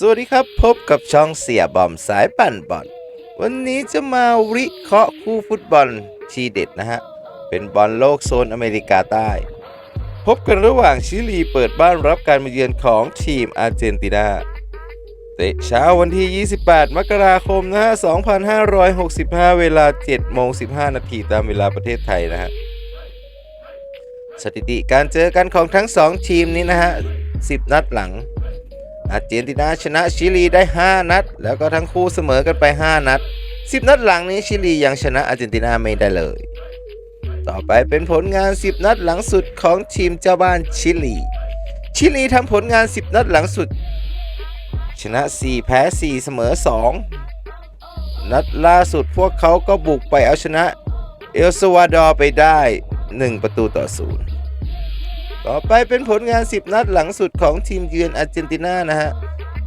สวัสดีครับพบกับช่องเสียบอมสายปั่นบอลวันนี้จะมาวิเคราะห์คู่ฟุตบอลทีเด็ดนะฮะ เป็นบอลโลกโซนอเมริกาใต้ พบกันระหว่างชิลีเปิดบ้านรับการมาเยือนของทีมอาร์เจนตินาเตะเช้าวันที่ 28 มกราคมนะฮะ 2565 เวลา7โมง15 นาทีตามเวลาประเทศไทยนะฮะ สถิติการเจอกันของทั้ง 2 ทีมนี้นะฮะ 10 นัดหลัง อาร์เจนตินาชนะชิลีได้ 5 นัด แล้วก็ทั้งคู่เสมอกันไป 5 นัด 10 นัดหลังนี้ชิลียังชนะอาร์เจนตินาไม่ได้เลย ต่อไปเป็นผลงาน 10 นัดหลังสุดของทีมเจ้าบ้านชิลี ชิลีทำผลงาน 10 นัดหลังสุด ชนะ 4 แพ้ 4 เสมอ 2 นัดล่าสุดพวกเขาก็บุกไปเอาชนะเอลซาวาดอร์ไปได้ 1 ประตูต่อ 0 ต่อไปเป็นผลงาน 10 นัดหลังสุดของทีมเยือนอาร์เจนตินานะฮะ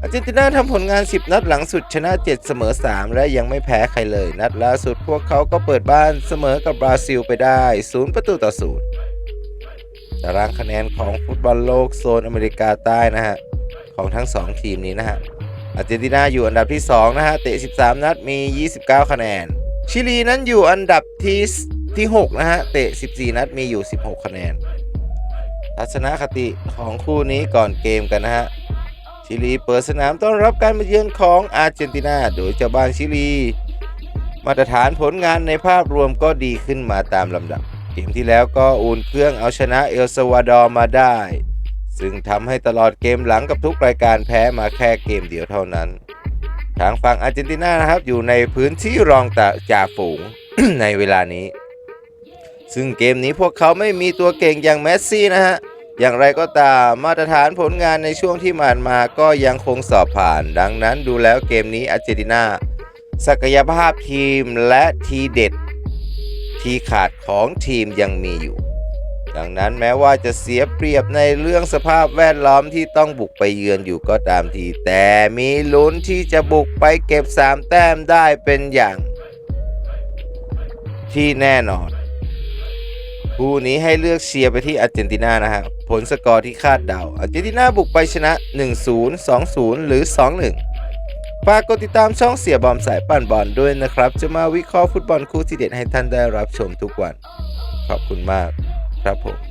อาร์เจนตินาทำผลงาน 10 นัดหลังสุดชนะ 7 เสมอ 3 และยังไม่แพ้ใครเลย นัดล่าสุดพวกเขาก็เปิดบ้านเสมอกับบราซิลไปได้ 0 ประตูต่อ 0 ตารางคะแนนของฟุตบอลโลกโซนอเมริกาใต้นะฮะ ของทั้ง 2 ทีมนี้นะฮะ อาร์เจนตินาอยู่อันดับที่ 2 นะฮะ เตะ 13 นัดมี 29 คะแนน ชิลีนั้นอยู่อันดับที่ที่ 6 นะฮะ เตะ 14 นัดมีอยู่ 16 คะแนน ทัศนคติของคู่นี้ก่อนเกมกันนะฮะ ชิลีเปิดสนามต้อนรับการมาเยือนของอาร์เจนตินา โดยเจ้าบ้านชิลี มาตรฐานผลงานในภาพรวมก็ดีขึ้นมาตามลำดับ เกมที่แล้วก็อุ่นเครื่องเอาชนะเอลซาวาดอร์มาได้ ซึ่งทำให้ตลอดเกมหลังกับทุกรายการแพ้มาแค่เกมเดียวเท่านั้น ทางฝั่งอาร์เจนตินานะครับอยู่ในพื้นที่รองตจ่าฝูงในเวลานี้ซึ่งเกมนี้พวกเขาไม่มีตัวเก่งอย่างแมสซี่นะฮะ อย่างไรก็ตามมาตรฐานผลงานในช่วงที่ผ่านมาก็ยังคงสอบผ่าน ดังนั้นดูแล้วเกมนี้อาร์เจนตินาศักยภาพทีมและทีเด็ด ทีขาดของทีมยังมีอยู่ ดังนั้นแม้ว่าจะเสียเปรียบในเรื่องสภาพแวดล้อมที่ต้องบุกไปเยือนอยู่ก็ตามที แต่มีลุ้นที่จะบุกไปเก็บ 3 แต้มได้เป็นอย่างที่แน่นอน คู่นี้ให้เลือกเชียร์ไปที่อาร์เจนตินานะฮะ ผลสกอร์ที่คาดเดา อาร์เจนตินาบุกไปชนะ 1-0 2-0 หรือ 2-1 ฝากกดติดตามช่องเสียบอมสายปั่นบอลด้วยนะครับ จะมาวิเคราะห์ฟุตบอลคู่ที่เด็ดให้ท่านได้รับชมทุกวัน ขอบคุณมากครับผม